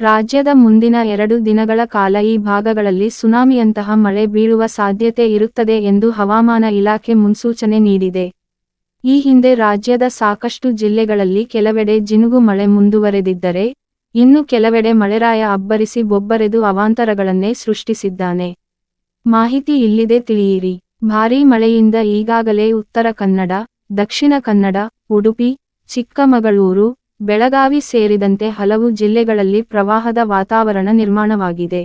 ರಾಜ್ಯದ ಮುಂದಿನ ಎರಡು ದಿನಗಳ ಕಾಲ ಈ ಭಾಗಗಳಲ್ಲಿ ಸುನಾಮಿಯಂತಹ ಮಳೆ ಬೀಳುವ ಸಾಧ್ಯತೆ ಇರುತ್ತದೆ ಎಂದು ಹವಾಮಾನ ಇಲಾಖೆ ಮುನ್ಸೂಚನೆ ನೀಡಿದೆ. ಈ ಹಿಂದೆ ರಾಜ್ಯದ ಸಾಕಷ್ಟು ಜಿಲ್ಲೆಗಳಲ್ಲಿ ಕೆಲವೆಡೆ ಜಿನುಗು ಮಳೆ ಮುಂದುವರೆದಿದ್ದರೆ, ಇನ್ನು ಕೆಲವೆಡೆ ಮಳೆರಾಯ ಅಬ್ಬರಿಸಿ ಬೊಬ್ಬರೆದು ಅವಾಂತರಗಳನ್ನೇ ಸೃಷ್ಟಿಸಿದ್ದಾನೆ. ಮಾಹಿತಿ ಇಲ್ಲಿದೆ ತಿಳಿಯಿರಿ. ಭಾರೀ ಮಳೆಯಿಂದ ಈಗಾಗಲೇ ಉತ್ತರ ಕನ್ನಡ, ದಕ್ಷಿಣ ಕನ್ನಡ, ಉಡುಪಿ, ಚಿಕ್ಕಮಗಳೂರು ಬೆಳಗಾವಿ ಸೇರಿದಂತೆ ಹಲವು ಜಿಲ್ಲೆಗಳಲ್ಲಿ ಪ್ರವಾಹದ ವಾತಾವರಣ ನಿರ್ಮಾಣವಾಗಿದೆ.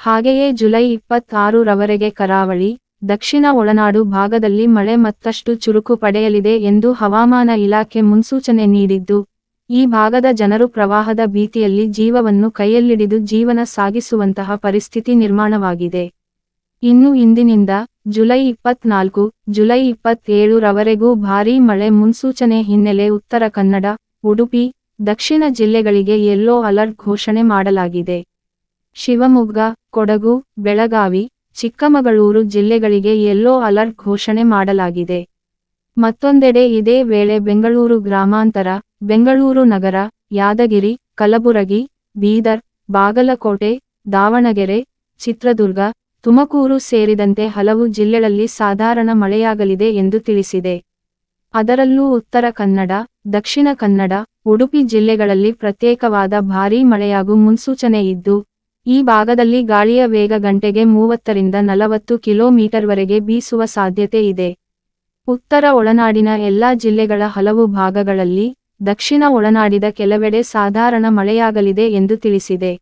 ಹಾಗೆಯೇ ಜುಲೈ ಇಪ್ಪತ್ತಾರು ರವರೆಗೆ ಕರಾವಳಿ, ದಕ್ಷಿಣ ಒಳನಾಡು ಭಾಗದಲ್ಲಿ ಮಳೆ ಮತ್ತಷ್ಟು ಚುರುಕು ಪಡೆಯಲಿದೆ ಎಂದು ಹವಾಮಾನ ಇಲಾಖೆ ಮುನ್ಸೂಚನೆ ನೀಡಿದ್ದು, ಈ ಭಾಗದ ಜನರು ಪ್ರವಾಹದ ಭೀತಿಯಲ್ಲಿ ಜೀವವನ್ನು ಕೈಯಲ್ಲಿಡಿದು ಜೀವನ ಸಾಗಿಸುವಂತಹ ಪರಿಸ್ಥಿತಿ ನಿರ್ಮಾಣವಾಗಿದೆ. ಇನ್ನು ಇಂದಿನಿಂದ ಜುಲೈ ಇಪ್ಪತ್ನಾಲ್ಕು, ಜುಲೈ ಇಪ್ಪತ್ತೇಳರವರೆಗೂ ಭಾರೀ ಮಳೆ ಮುನ್ಸೂಚನೆ ಹಿನ್ನೆಲೆ ಉತ್ತರ ಕನ್ನಡ ಉಡುಪಿ, ದಕ್ಷಿಣ ಜಿಲ್ಲೆಗಳಿಗೆ ಯೆಲ್ಲೋ ಅಲರ್ಟ್ ಘೋಷಣೆ ಮಾಡಲಾಗಿದೆ. ಶಿವಮೊಗ್ಗ, ಕೊಡಗು, ಬೆಳಗಾವಿ, ಚಿಕ್ಕಮಗಳೂರು ಜಿಲ್ಲೆಗಳಿಗೆ ಯೆಲ್ಲೋ ಅಲರ್ಟ್ ಘೋಷಣೆ ಮಾಡಲಾಗಿದೆ. ಮತ್ತೊಂದೆಡೆ ಇದೇ ವೇಳೆ ಬೆಂಗಳೂರು ಗ್ರಾಮಾಂತರ, ಬೆಂಗಳೂರು ನಗರ, ಯಾದಗಿರಿ, ಕಲಬುರಗಿ, ಬೀದರ್, ಬಾಗಲಕೋಟೆ, ದಾವಣಗೆರೆ, ಚಿತ್ರದುರ್ಗ, ತುಮಕೂರು ಸೇರಿದಂತೆ ಹಲವು ಜಿಲ್ಲೆಗಳಲ್ಲಿ ಸಾಧಾರಣ ಮಳೆಯಾಗಲಿದೆ ಎಂದು ತಿಳಿಸಿದೆ. ಅದರಲ್ಲೂ ಉತ್ತರ ಕನ್ನಡ, ದಕ್ಷಿಣ ಕನ್ನಡ, ಉಡುಪಿ ಜಿಲ್ಲೆಗಳಲ್ಲಿ ಪ್ರತ್ಯೇಕವಾದ ಭಾರೀ ಮಳೆಯಾಗೂ ಮುನ್ಸೂಚನೆ ಇದ್ದು, ಈ ಭಾಗದಲ್ಲಿ ಗಾಳಿಯ ವೇಗ ಗಂಟೆಗೆ ಮೂವತ್ತರಿಂದ ನಲವತ್ತು ಕಿಲೋಮೀಟರ್ವರೆಗೆ ಬೀಸುವ ಸಾಧ್ಯತೆ ಇದೆ. ಉತ್ತರ ಒಳನಾಡಿನ ಎಲ್ಲಾ ಜಿಲ್ಲೆಗಳ ಹಲವು ಭಾಗಗಳಲ್ಲಿ, ದಕ್ಷಿಣ ಒಳನಾಡಿದ ಕೆಲವೆಡೆ ಸಾಧಾರಣ ಮಳೆಯಾಗಲಿದೆ ಎಂದು ತಿಳಿಸಿದೆ.